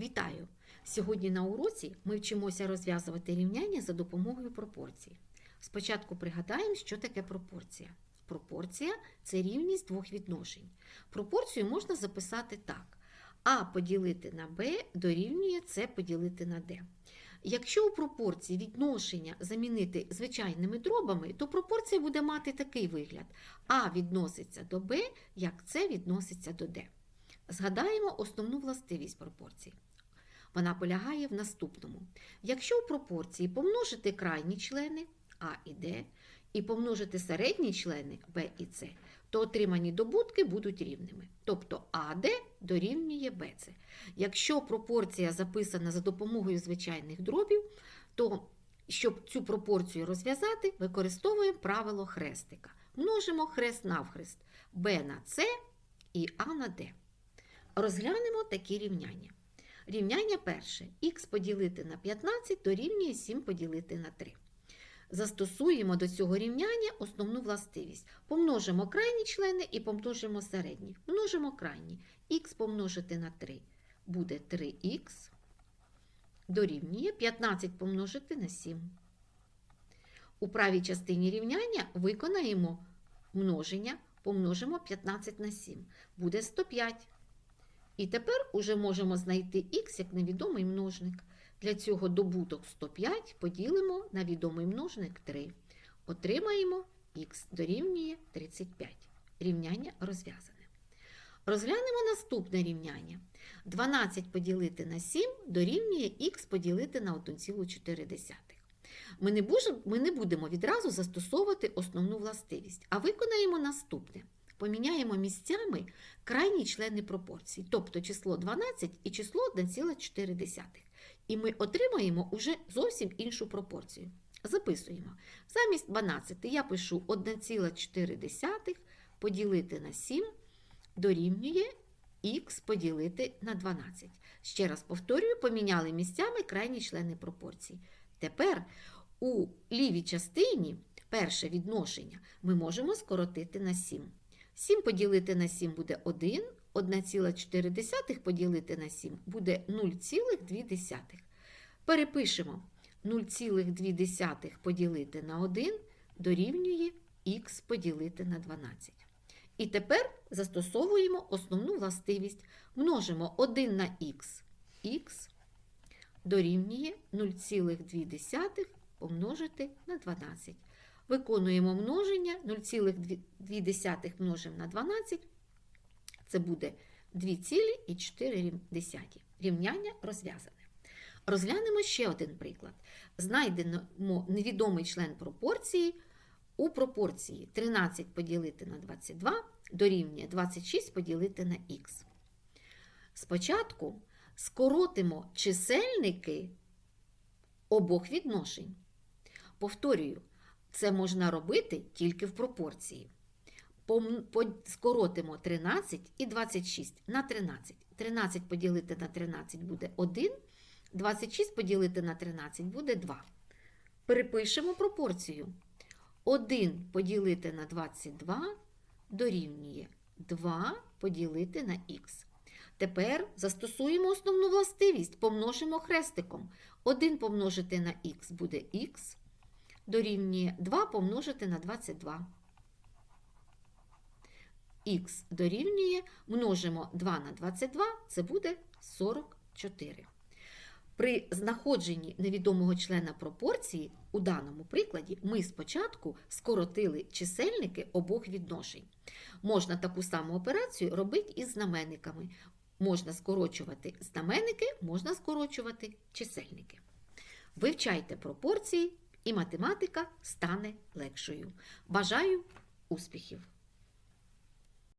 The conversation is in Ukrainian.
Вітаю! Сьогодні на уроці ми вчимося розв'язувати рівняння за допомогою пропорцій. Спочатку пригадаємо, що таке пропорція. Пропорція це рівність двох відношень. Пропорцію можна записати так: А поділити на Б дорівнює С поділити на Д. Якщо у пропорції відношення замінити звичайними дробами, то пропорція буде мати такий вигляд: А відноситься до Б, як С відноситься до Д. Згадаємо основну властивість пропорцій. Вона полягає в наступному. Якщо у пропорції помножити крайні члени А і Д, і помножити середні члени Б і С, то отримані добутки будуть рівними. Тобто АД дорівнює БЦ. Якщо пропорція записана за допомогою звичайних дробів, то щоб цю пропорцію розв'язати, використовуємо правило хрестика. Множимо хрест навхрест Б на С і А на Д. Розглянемо такі рівняння. Рівняння перше. Х поділити на 15 дорівнює 7 поділити на 3. Застосуємо до цього рівняння основну властивість. Помножимо крайні члени і помножимо середні. Множимо крайні. Х помножити на 3 буде 3х. Дорівнює 15 помножити на 7. У правій частині рівняння виконаємо множення, помножимо 15 на 7. Буде 105. І тепер уже можемо знайти х як невідомий множник. Для цього добуток 105 поділимо на відомий множник 3. Отримаємо х дорівнює 35. Рівняння розв'язане. Розглянемо наступне рівняння. 12 поділити на 7 дорівнює х поділити на 1,4. Ми не, будемо, відразу застосовувати основну властивість, а виконаємо наступне. Поміняємо місцями крайні члени пропорцій, тобто число 12 і число 1,4. І ми отримаємо уже зовсім іншу пропорцію. Записуємо. Замість 12 я пишу 1,4 поділити на 7 дорівнює х поділити на 12. Ще раз повторюю, поміняли місцями крайні члени пропорцій. Тепер у лівій частині перше відношення ми можемо скоротити на 7. 7 поділити на 7 буде 1, 1,4 поділити на 7 буде 0,2. Перепишемо 0,2 поділити на 1 дорівнює х поділити на 12. І тепер застосовуємо основну властивість. Множимо 1 на х, х дорівнює 0,2 помножити на 12. Виконуємо множення 0,2 множимо на 12. Це буде 2,4. Рівняння розв'язане. Розглянемо ще один приклад. Знайдемо невідомий член пропорції у пропорції 13 поділити на 22 дорівнює 26 поділити на х. Спочатку скоротимо чисельники обох відношень. Повторюю, це можна робити тільки в пропорції. Скоротимо 13 і 26 на 13. 13 поділити на 13 буде 1, 26 поділити на 13 буде 2. Перепишемо пропорцію. 1 поділити на 22 дорівнює 2 поділити на х. Тепер застосуємо основну властивість, помножимо хрестиком. 1 помножити на х буде х, дорівнює 2 помножити на 22. Х дорівнює, множимо 2 на 22, це буде 44. При знаходженні невідомого члена пропорції у даному прикладі ми спочатку скоротили чисельники обох відношень. Можна таку саму операцію робити із знаменниками. Можна скорочувати знаменники, можна скорочувати чисельники. Вивчайте пропорції, і математика стане легшою. Бажаю успіхів!